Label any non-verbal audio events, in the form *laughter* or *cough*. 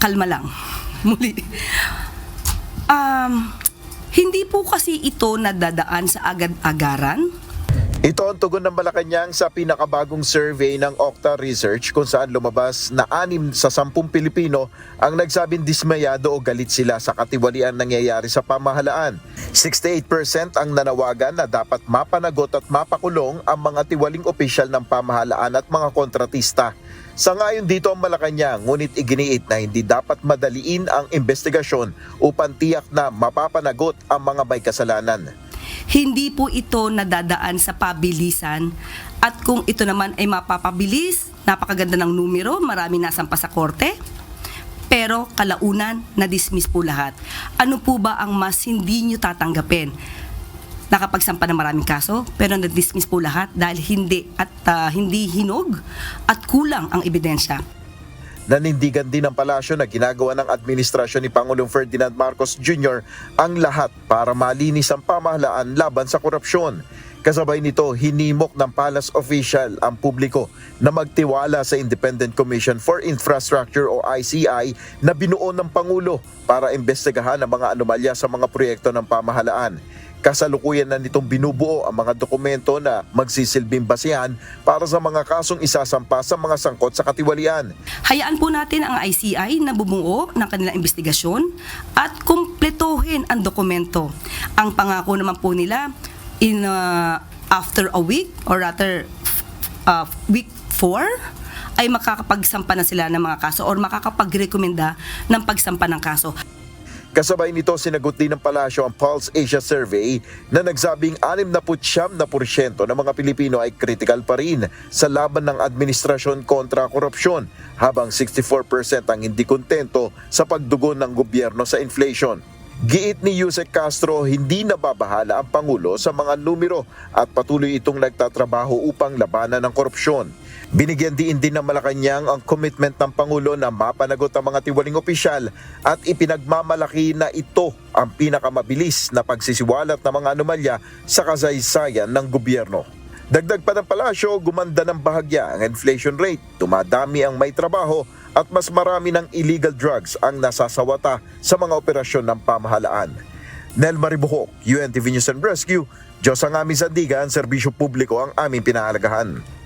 kalma lang. *laughs* Muli. Um, hindi po kasi ito nadadaan sa agad-agaran. Ito ang tugon ng Malacanang sa pinakabagong survey ng Okta Research kung saan lumabas na anim sa sampung Pilipino ang nagsabing dismayado o galit sila sa katiwalian nangyayari sa pamahalaan. 68% ang nanawagan na dapat mapanagot at mapakulong ang mga tiwaling opisyal ng pamahalaan at mga kontratista. Sa ngayon dito ang Malacanang, ngunit iginiit na hindi dapat madaliin ang investigasyon upang tiyak na mapapanagot ang mga may kasalanan. Hindi po ito nadadaan sa pabilisan at kung ito naman ay mapapabilis, napakaganda ng numero, marami nasampa sa korte. Pero kalaunan, na-dismiss po lahat. Ano po ba ang mas hindi nyo tatanggapin? Nakapagsampa ng maraming kaso, pero na-dismiss po lahat dahil hindi at ah, hindi hinog at kulang ang ebidensya. Nanindigan din ng palasyo na ginagawa ng administrasyon ni Pangulong Ferdinand Marcos Jr. ang lahat para malinis ang pamahalaan laban sa korupsyon. Kasabay nito, hinimok ng palace official ang publiko na magtiwala sa Independent Commission for Infrastructure o ICI na binuo ng Pangulo para imbestigahan ang mga anomalya sa mga proyekto ng pamahalaan. Kasalukuyan na nitong binubuo ang mga dokumento na magsisilbing basihan para sa mga kasong isasampa sa mga sangkot sa katiwalian. Hayaan po natin ang ICI na bumuo ng kanilang investigasyon at kumpletuhin ang dokumento. Ang pangako naman po nila in uh, after a week or rather uh, week 4 ay makakapagsampa na sila ng mga kaso or makakapagrekomenda ng pagsampa ng kaso. Kasabay nito, sinagot din ng palasyo ang Pulse Asia Survey na nagsabing 69% na porsyento ng mga Pilipino ay critical pa rin sa laban ng administrasyon kontra korupsyon, habang 64% ang hindi kontento sa pagdugon ng gobyerno sa inflation. Giit ni Yusek Castro, hindi nababahala ang Pangulo sa mga numero at patuloy itong nagtatrabaho upang labanan ng korupsyon. Binigyan diin din ng Malacanang ang commitment ng Pangulo na mapanagot ang mga tiwaling opisyal at ipinagmamalaki na ito ang pinakamabilis na pagsisiwalat ng mga anomalya sa kasaysayan ng gobyerno. Dagdag pa ng palasyo, gumanda ng bahagya ang inflation rate, tumadami ang may trabaho at mas marami ng illegal drugs ang nasasawata sa mga operasyon ng pamahalaan. Nel Maribuhok, UNTV News and Rescue, Diyos ang aming sandigan, serbisyo publiko ang aming pinahalagahan.